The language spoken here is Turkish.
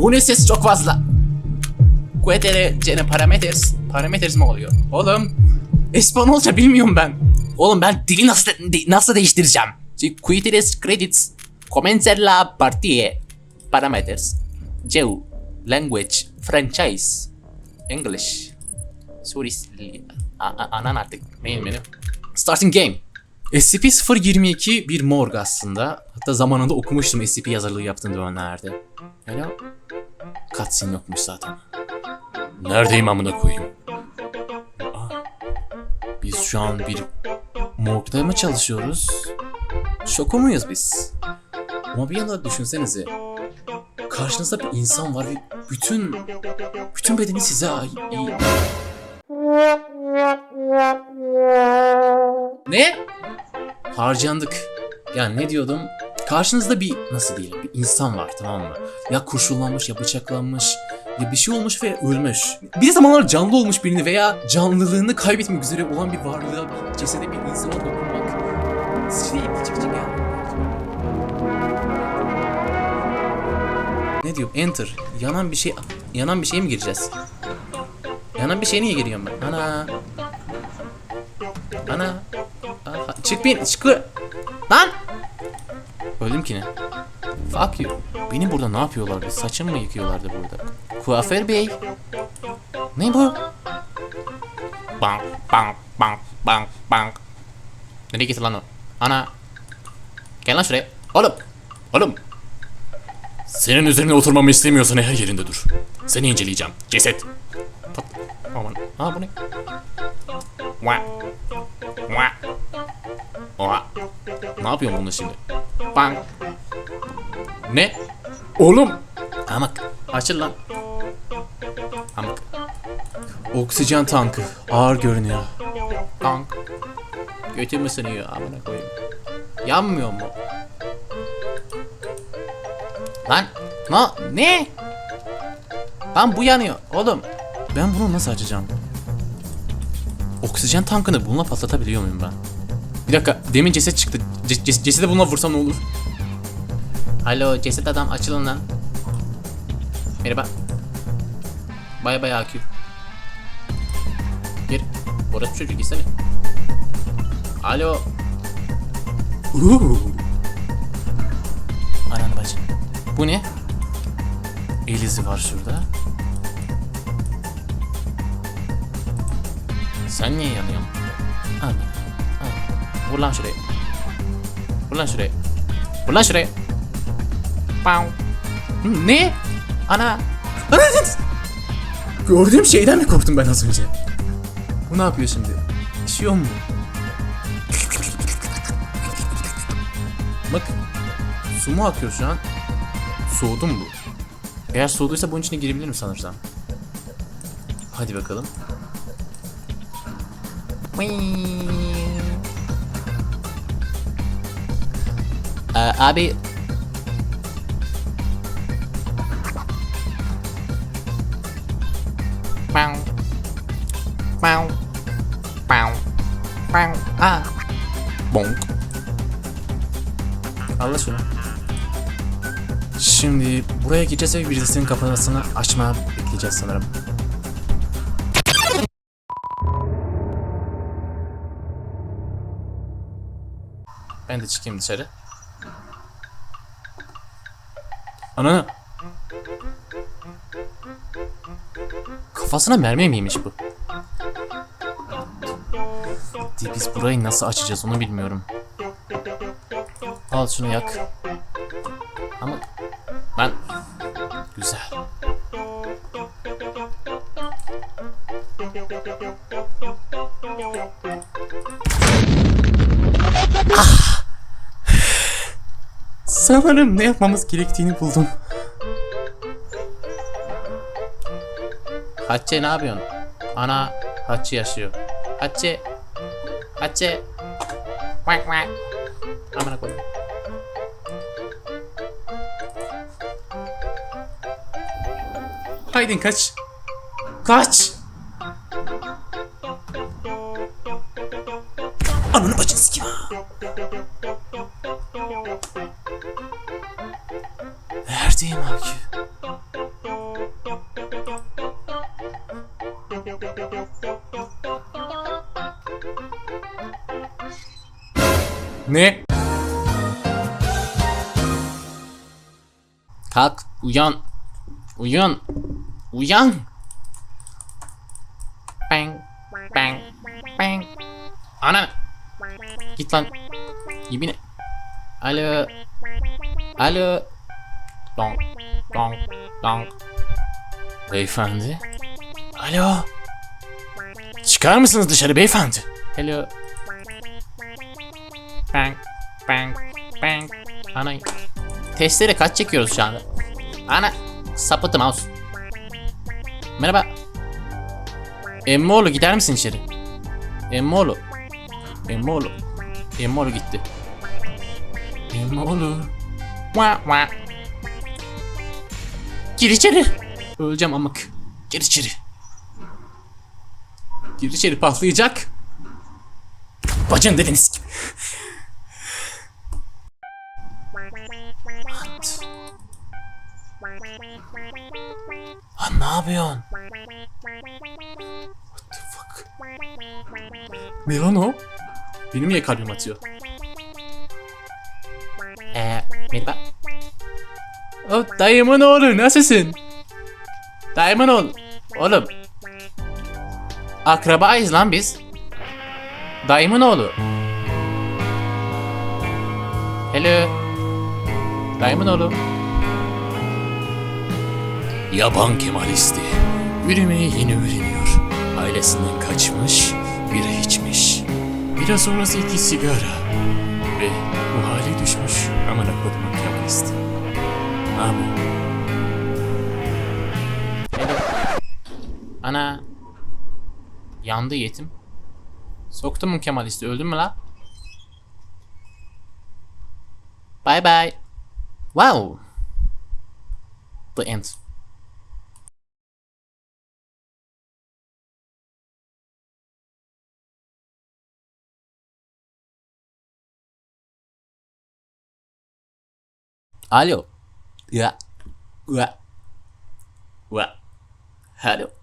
Bu ne ses çok fazla. Quetere cene parameters. Parameters mi oluyor? Oğlum. İspanyolca bilmiyorum ben. Oğlum ben dili nasıl de- nasıl değiştireceğim? Queteres credits. Comenzar la partida. Parameters. Geo. Language. Franchise. English. A- Anan artık. Neyim benim? Starting game. SCP-022 bir morg aslında. Hatta zamanında okumuştum SCP yazarlığı yaptığım dönemlerde. Öyle cutscene yokmuş zaten. Neredeyim amına koyayım? Biz şu an bir morgda mı çalışıyoruz? Şoku muyuz biz? Ama bir yana düşünsenize. Karşınızda bir insan var ve bütün bütün bedeni size ait. Ne? Harcandık. Yani ne diyordum? Karşınızda bir nasıl diyelim bir insan var tamam mı? Ya kurşunlanmış ya bıçaklanmış ya bir şey olmuş ve ölmüş. Bir zamanlar canlı olmuş birini veya canlılığını kaybetmek üzere olan bir varlığa, bir cesede bir insana dokunmak. Şey, çık çık ya. Ne diyor? Enter. Yanan bir şey yanan bir şeye mi gireceğiz? Yanan bir şeye niye giriyorum ben? Ana. Ana. Çık bin, çık. Lan! Öldüm ki ne? Fuck you. Beni burada ne yapıyorlardı? Saçımı mı yıkıyorlardı burada? Kuaför bey. Ne bu? Bang, bang, bang, bang, bang. Nereye gitti lan o? Ana. Gel lan şuraya. Oğlum. Oğlum. Senin üzerine oturmamı istemiyorsan her yerinde dur. Seni inceleyeceğim. Ceset. Aman. Aa bu ne? Vah. Ne yapıyorsun bunu şimdi? Bang. Ne? Oğlum. Amak. Açıl lan. Amak. Oksijen tankı. Ağır görünüyor. Tank. Götü mü sınıyor amına koyayım. Yanmıyor mu? Lan. Na, ne? Lan bu yanıyor. Oğlum. Ben bunu nasıl açacağım? Oksijen tankını bununla patlatabiliyor muyum ben? Bir dakika demin ceset çıktı. C- ces- cesede bununla vursam ne olur? Alo ceset adam açılın lan. Merhaba. Bay bay AQ. Gir. Orası çocuk gitsene. Alo. Uuu. Anan bacı. Bu ne? El izi var şurada. Sen niye yanıyorsun? Al. Vur lan şuraya. Vur lan şuraya. Hı, Ne? Ana. Ana. Gördüğüm şeyden mi korktum ben az önce? Bu ne yapıyor şimdi? İşiyor mu? Bak. Su mu akıyor şu an? Soğudu mu bu? Eğer soğuduysa bunun içine girebilirim sanırsam. Hadi bakalım. Ee, abi Pow. Pow. Pow. Pow. Ah. Bonk. Allah şunu. Şimdi buraya gideceğiz ve birisinin kapısını açma bekleyeceğiz sanırım. Ben de çıkayım dışarı. Ana. Kafasına mermi miymiş bu? Biz burayı nasıl açacağız onu bilmiyorum. Al şunu yak. Ama ben güzel. Sanırım ne yapmamız gerektiğini buldum. Hatice ne yapıyorsun? Ana Hatice yaşıyor. Hatice. Hatice. Vak vak. Amına koyayım. Haydin kaç. Kaç. Ananı bacını isteğim ki. Ne? Kalk uyan. Uyan. Uyan. Bang. Bang. Bang. Ana. Git lan. Yemin. Alo. Alo. Dong, dong, dong. Beyefendi. Alo. Çıkar mısınız dışarı beyefendi? Hello. Bang, bang, bang. Ana. Testere kaç çekiyoruz şu anda? Ana. Sapıttı mouse. Merhaba. Emmoğlu gider misin içeri? Emmoğlu. Emmoğlu. Emmoğlu gitti. Emmoğlu. Vah vah. Gir içeri. Öleceğim amık. Gir içeri. Gir içeri patlayacak. Bacın dediniz gibi. What? Lan ne yapıyorsun? What the fuck? Ne lan o? Benim niye kalbim atıyor? Eee merhaba. Oh, dayımın oğlu nasılsın? Dayımın oğlu. Oğlum. Akrabayız lan biz. Dayımın oğlu. Hello. Dayımın oğlu. Yaban Kemalisti. Yürümeyi yeni öğreniyor. Ailesinden kaçmış, bira içmiş. Biraz sonrası iki sigara. Ve bu hale düşmüş. Aman akıdımın Kemalisti. Hello. Ana. Yandı yetim. Soktum mu Kemalist'i? Öldün mü la? Bye bye. Wow. The end. Alo. Ya. Ya. Ya. Hello.